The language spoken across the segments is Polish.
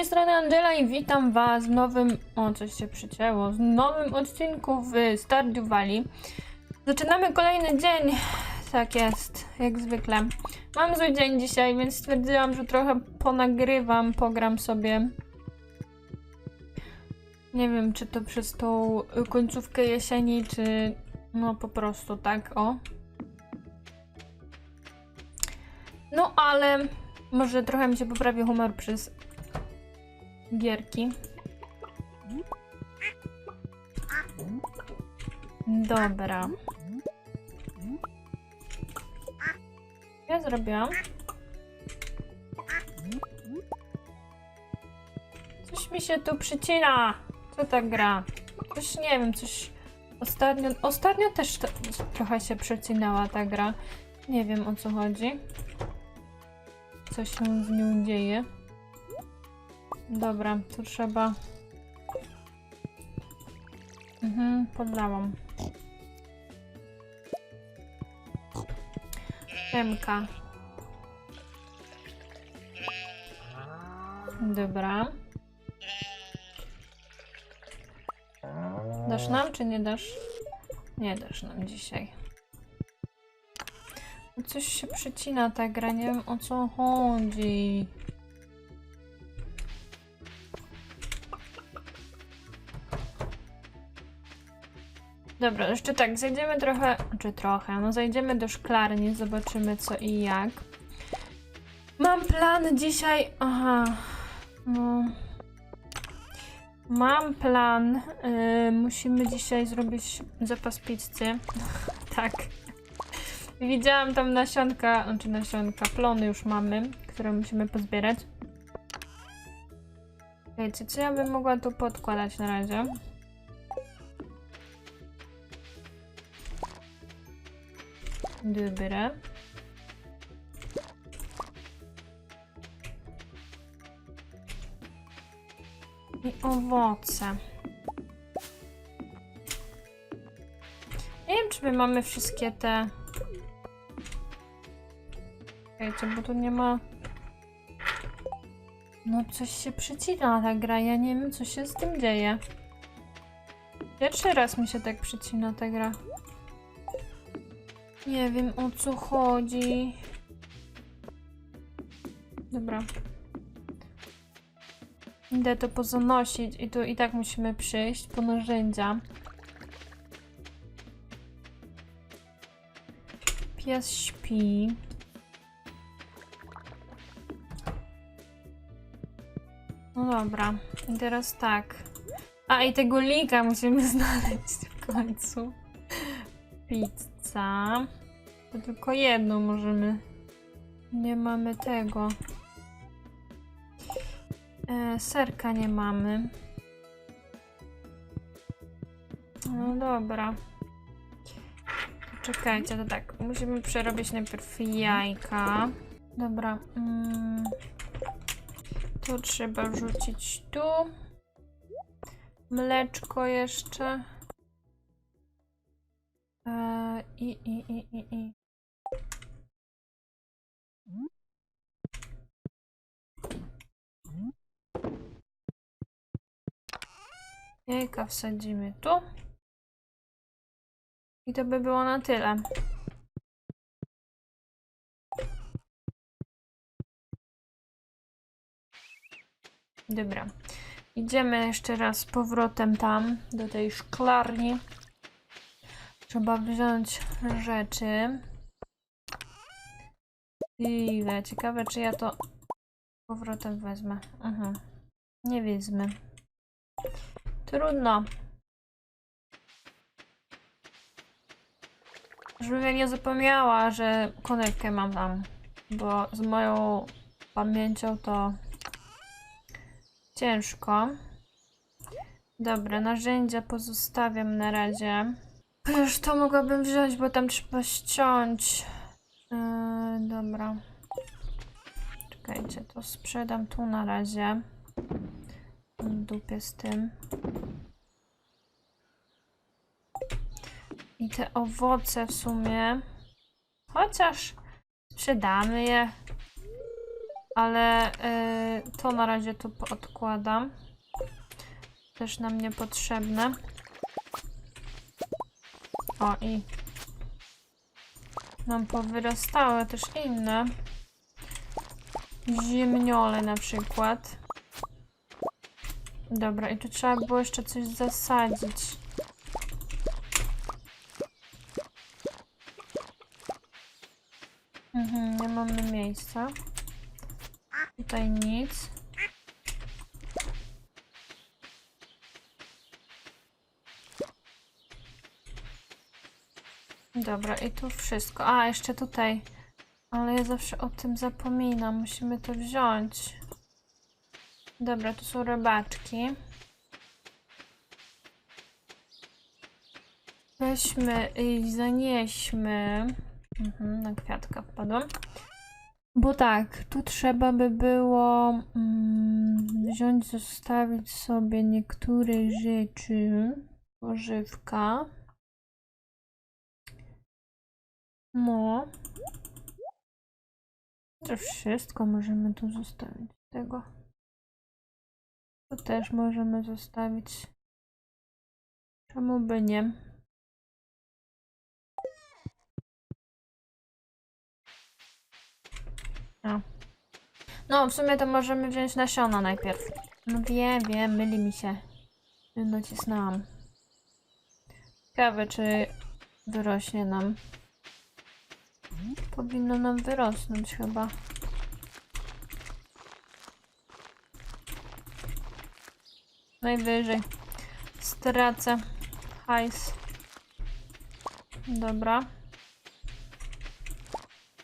tej strony Angela i witam was w nowym... O, coś się przycięło. W nowym odcinku w Stardew Valley. Zaczynamy kolejny dzień. Tak jest, jak zwykle. Mam zły dzień dzisiaj, więc stwierdziłam, że trochę ponagrywam, pogram sobie. Nie wiem, czy to przez tą końcówkę jesieni, czy no po prostu tak, o. No ale może trochę mi się poprawi humor przez gierki. Dobra. Ja zrobiłam. Coś mi się tu przycina. Co ta gra? Coś nie wiem, coś ostatnio. Ostatnio też to, trochę się przecinała ta gra. Nie wiem o co chodzi. Co się z nią dzieje. Dobra, to trzeba. Mhm, podlałam. Emka. Dobra. Dasz nam, czy nie dasz? Nie dasz nam dzisiaj. Coś się przycina ta gra, nie wiem o co chodzi. Dobra, jeszcze tak, zajdziemy trochę, czy trochę, no zajdziemy do szklarni, zobaczymy co i jak. Mam plan dzisiaj, aha, no... Mam plan, yy, musimy dzisiaj zrobić zapas pizzy, tak. Widziałam tam nasionka, znaczy nasionka, plony już mamy, które musimy pozbierać. Wiecie, co ja bym mogła tu podkładać na razie? Dobra. I owoce. Nie wiem, czy my mamy wszystkie te... Wiecie, bo tu nie ma... No coś się przycina ta gra, ja nie wiem, co się z tym dzieje. Pierwszy raz mi się tak przycina ta gra. Nie wiem o co chodzi. Dobra. Idę to pozanosić i tu i tak musimy przyjść po narzędzia. Pies śpi. No dobra. I teraz tak. A i tego lika musimy znaleźć w końcu. Pizza. To tylko jedną możemy. Nie mamy tego. E, serka nie mamy. No dobra. Czekajcie, to tak. Musimy przerobić najpierw jajka. Dobra. Mm. To trzeba wrzucić tu. Mleczko jeszcze. E, I, i, i, i, i. Jajka wsadzimy tu. I to by było na tyle. Dobra. Idziemy jeszcze raz z powrotem tam, do tej szklarni. Trzeba wziąć rzeczy. Ile? Ciekawe, czy ja to powrotem wezmę. Mhm. Nie wezmę. Trudno. Żebym ja nie zapomniała, że konewkę mam tam. Bo z moją pamięcią to ciężko. Dobra, narzędzia pozostawiam na razie. Już to mogłabym wziąć, bo tam trzeba ściąć. Yy, dobra. Czekajcie, to sprzedam tu na razie. Dupie z tym. I te owoce w sumie. Chociaż sprzedamy je. Ale y, to na razie tu odkładam. Też nam niepotrzebne. O i nam powyrastały też inne. Ziemniole na przykład. Dobra, i tu trzeba było jeszcze coś zasadzić. Mhm, nie mamy miejsca. Tutaj nic. Dobra, i tu wszystko. A, jeszcze tutaj. Ale ja zawsze o tym zapominam. Musimy to wziąć. Dobra, tu są rybaczki. Weźmy i zanieśmy. Mhm, na kwiatka wpadłam. Bo tak, tu trzeba by było mm, wziąć, zostawić sobie niektóre rzeczy. Pożywka. No. To wszystko możemy tu zostawić. Tego. To też możemy zostawić. Czemu by nie? No. No, w sumie to możemy wziąć nasiona najpierw. No wiem, wiem, myli mi się. Nacisnęłam. Ciekawe, czy wyrośnie nam. Powinno nam wyrosnąć chyba. Najwyżej. Stracę hajs. Dobra.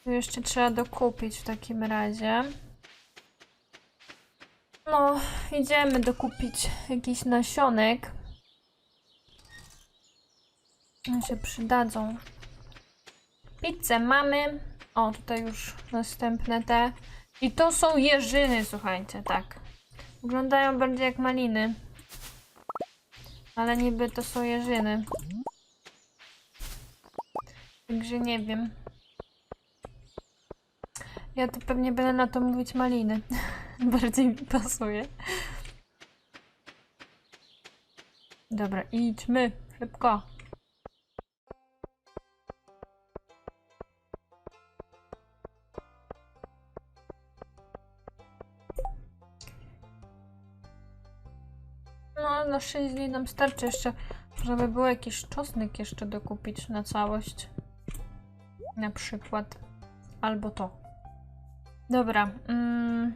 Tu jeszcze trzeba dokupić w takim razie. No, idziemy dokupić jakiś nasionek. One się przydadzą. Pizzę mamy. O, tutaj już następne te. I to są jeżyny, słuchajcie, tak. Wyglądają bardziej jak maliny. Ale niby to są jeżyny. Także nie wiem. Ja to pewnie będę na to mówić maliny. Bardziej mi pasuje. Dobra, idźmy. Szybko. No, na 6 dni nam starczy jeszcze, żeby było jakiś czosnek jeszcze dokupić na całość. Na przykład. Albo to. Dobra. Mm.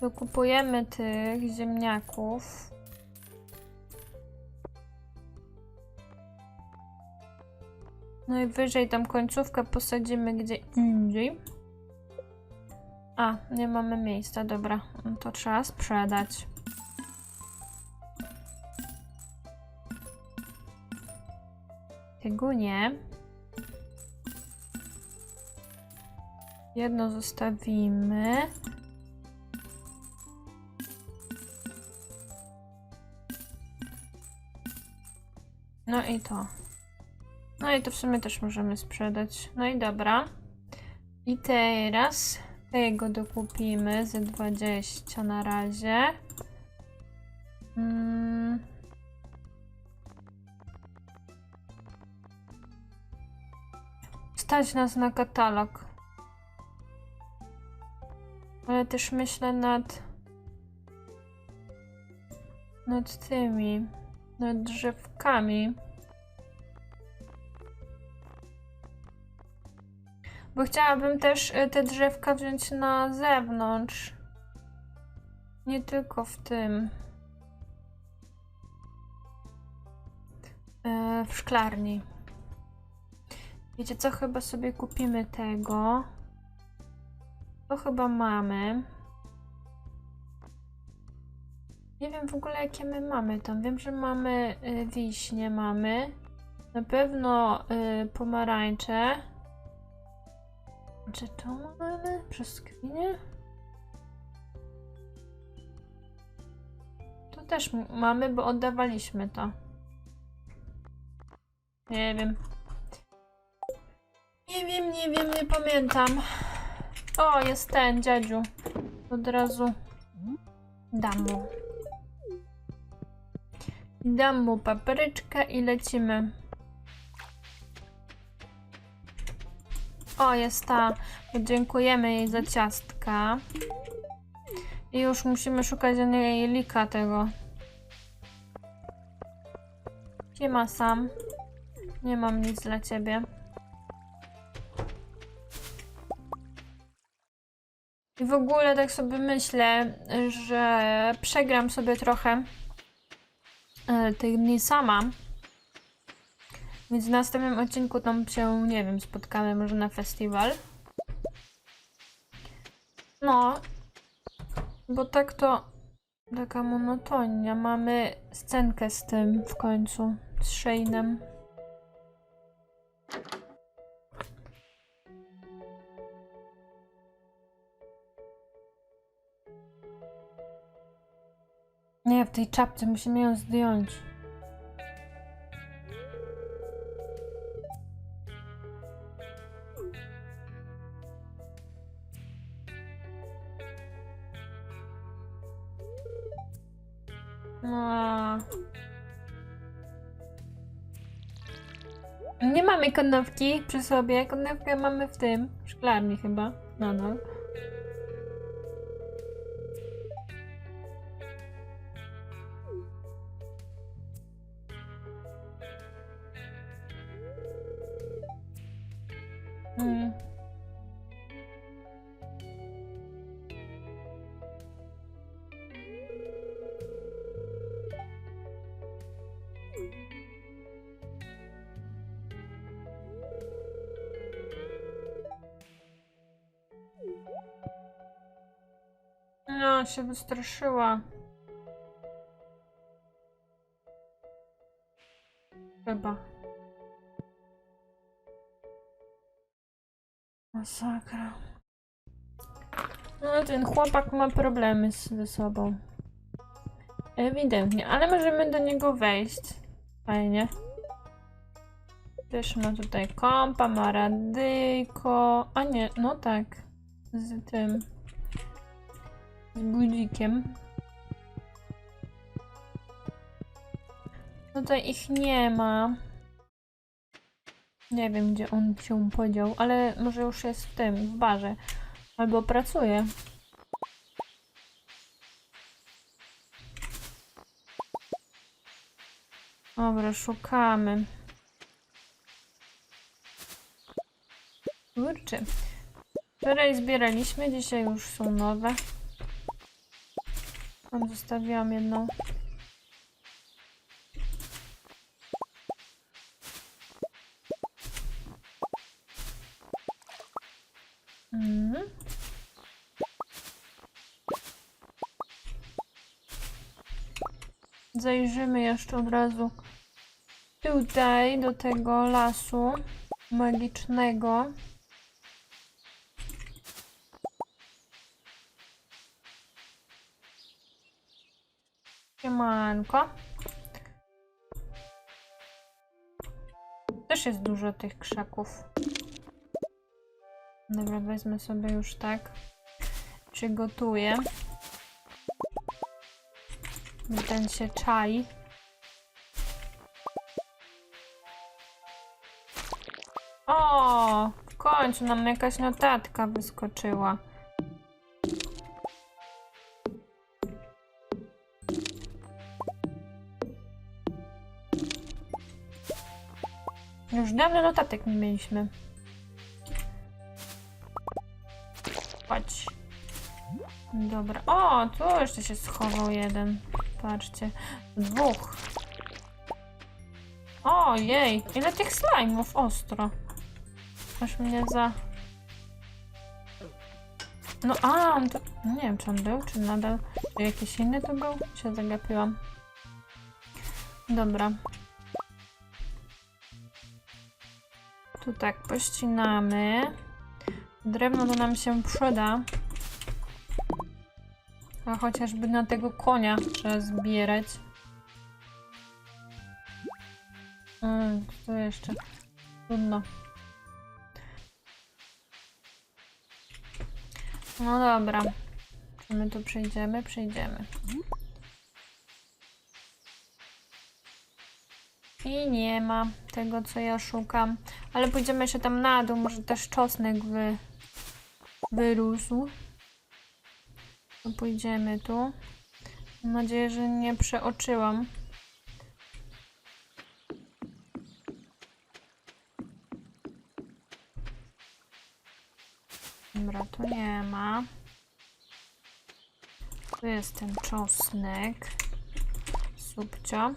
Dokupujemy tych ziemniaków. No i wyżej tam końcówkę posadzimy gdzie indziej. A, nie mamy miejsca, dobra. To trzeba sprzedać. Tego nie. Jedno zostawimy. No i to. No i to w sumie też możemy sprzedać. No i dobra. I teraz tego dokupimy za 20 na razie. Mm. Stać nas na katalog. Ale też myślę nad nad tymi nad drzewkami. Bo chciałabym też y, te drzewka wziąć na zewnątrz. Nie tylko w tym. E, W szklarni. Wiecie co? Chyba sobie kupimy tego. To chyba mamy. Nie wiem w ogóle jakie my mamy tam. Wiem, że mamy y, wiśnie, mamy. Na pewno y, pomarańcze. Czy to mamy? Brzoskwinie? To też m- mamy, bo oddawaliśmy to. Nie wiem. Nie wiem, nie wiem, nie pamiętam. O, jest ten dziadziu. Od razu dam mu. Dam mu papryczkę i lecimy. O, jest ta. Dziękujemy jej za ciastka. I już musimy szukać Angelika tego. Gdzie ma sam? Nie mam nic dla ciebie. I w ogóle tak sobie myślę, że przegram sobie trochę e, tych dni sama. Więc w następnym odcinku tam się, nie wiem, spotkamy może na festiwal. No, bo tak to taka monotonia. Mamy scenkę z tym w końcu, z Shane'em. Nie, w tej czapce musimy ją zdjąć. Konewki przy sobie. Konewkę mamy w tym, w szklarni chyba. Nadal. Się wystraszyła. Chyba. Masakra. No, ten chłopak ma problemy z- ze sobą. Ewidentnie, ale możemy do niego wejść. Fajnie. Też ma tutaj kompa, ma radyjko. A nie, no tak. Z tym. Z budzikiem. Tutaj ich nie ma. Nie wiem, gdzie on się podział, ale może już jest w tym, w barze. Albo pracuje. Dobra, szukamy. Kurczę. Wczoraj zbieraliśmy, dzisiaj już są nowe. Tam zostawiłam jedną. Mhm. Zajrzymy jeszcze od razu tutaj do tego lasu magicznego. Siemanko. Też jest dużo tych krzaków. Dobra, wezmę sobie już tak. Przygotuję. Ten się czai. O, w końcu nam jakaś notatka wyskoczyła. Już dawno notatek nie mieliśmy. Chodź. Dobra. O, tu jeszcze się schował jeden. Patrzcie. Dwóch. Ojej, ile tych slajmów ostro. Aż mnie za... No a, on to... no Nie wiem, czy on był, czy nadal... Czy jakiś inny to był? Się zagapiłam. Dobra. Tu tak pościnamy. Drewno to nam się przyda. A chociażby na tego konia trzeba zbierać. Hmm, co jeszcze? Trudno. No dobra. Czy my tu przejdziemy? Przejdziemy. I nie ma tego, co ja szukam. Ale pójdziemy jeszcze tam na dół. Może też czosnek wy... wyrósł. To pójdziemy tu. Mam nadzieję, że nie przeoczyłam. Dobra, tu nie ma. Tu jest ten czosnek. Subcio.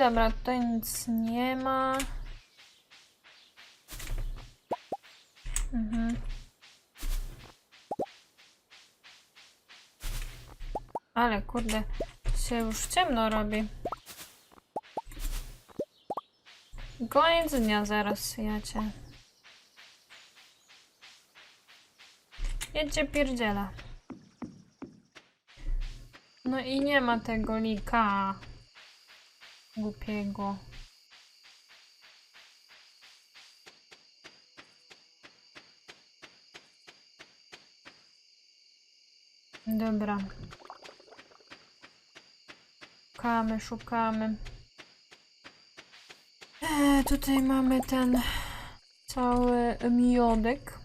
Dobra, tutaj nic nie ma. Mhm. Ale kurde, się już ciemno robi. Koniec dnia zaraz, jacie. Jedźcie pierdziela. No i nie ma tego lika. Głupiego. Dobra. Szukamy, szukamy. E, tutaj mamy ten cały miodek.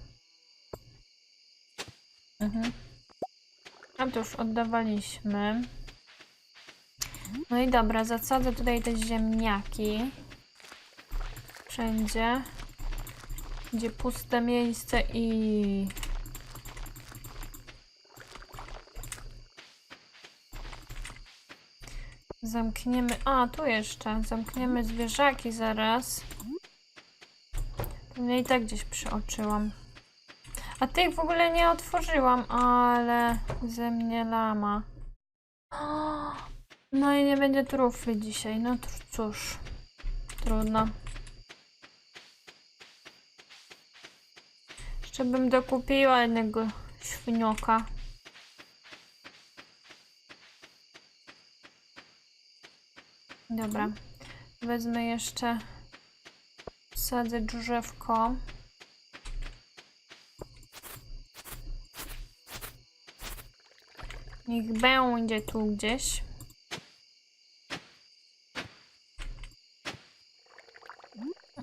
Mhm. A to już oddawaliśmy. No i dobra, zasadzę tutaj te ziemniaki. Wszędzie. Gdzie puste miejsce i... Zamkniemy... A, tu jeszcze. Zamkniemy zwierzaki zaraz. Mnie i tak gdzieś przeoczyłam. A tych w ogóle nie otworzyłam, ale ze mnie lama. No i nie będzie trufli dzisiaj. No cóż. Trudno. Jeszcze bym dokupiła jednego świnioka. Dobra. Wezmę jeszcze. Sadzę drzewko. Niech będzie tu gdzieś.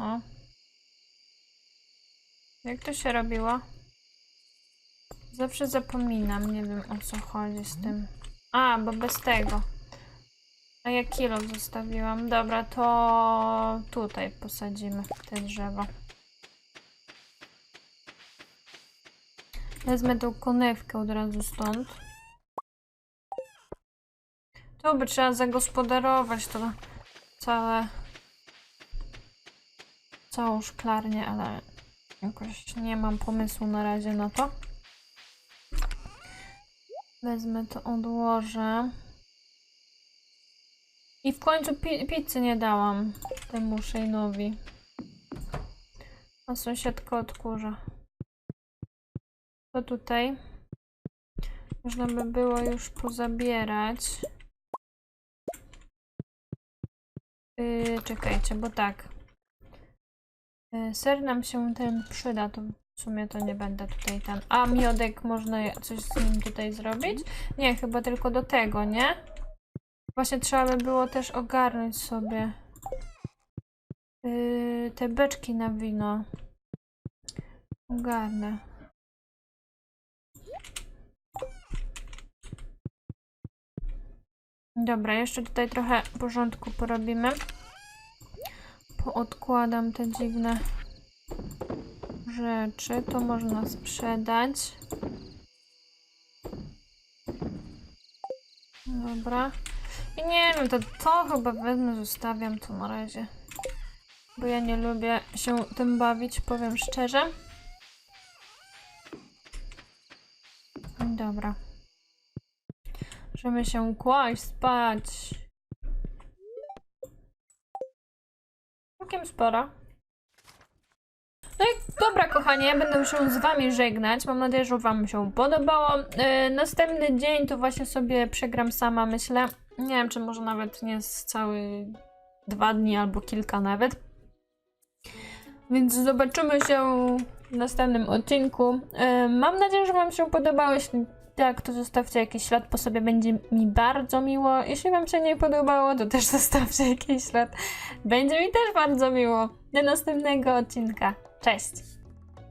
O. Jak to się robiło? Zawsze zapominam, nie wiem o co chodzi z tym. A, bo bez tego. A ja kilo zostawiłam. Dobra, to tutaj posadzimy te drzewo. Wezmę tą konewkę od razu stąd. To by trzeba zagospodarować to całe całą szklarnię, ale jakoś nie mam pomysłu na razie na to. Wezmę to, odłożę. I w końcu pi pizzy nie dałam temu Shane'owi. A sąsiadka odkurza. To tutaj można by było już pozabierać. Yy, czekajcie, bo tak. Yy, ser nam się ten przyda, to w sumie to nie będę tutaj ten. A miodek można coś z nim tutaj zrobić? Nie, chyba tylko do tego, nie? Właśnie trzeba by było też ogarnąć sobie yy, te beczki na wino. Ogarnę. Dobra, jeszcze tutaj trochę porządku porobimy. Poodkładam te dziwne rzeczy. To można sprzedać. Dobra. I nie wiem, to, to chyba wezmę, zostawiam to na razie. Bo ja nie lubię się tym bawić, powiem szczerze. Dobra. Możemy się kłaść, spać. Całkiem spora. No i dobra, kochani, ja będę się z wami żegnać. Mam nadzieję, że wam się podobało. Yy, następny dzień to właśnie sobie przegram sama, myślę. Nie wiem, czy może nawet nie z cały dwa dni albo kilka nawet. Więc zobaczymy się w następnym odcinku. Yy, mam nadzieję, że Wam się podobało. Jeśli tak, to zostawcie jakiś ślad po sobie, będzie mi bardzo miło. Jeśli Wam się nie podobało, to też zostawcie jakiś ślad. Będzie mi też bardzo miło. Do następnego odcinka. Cześć!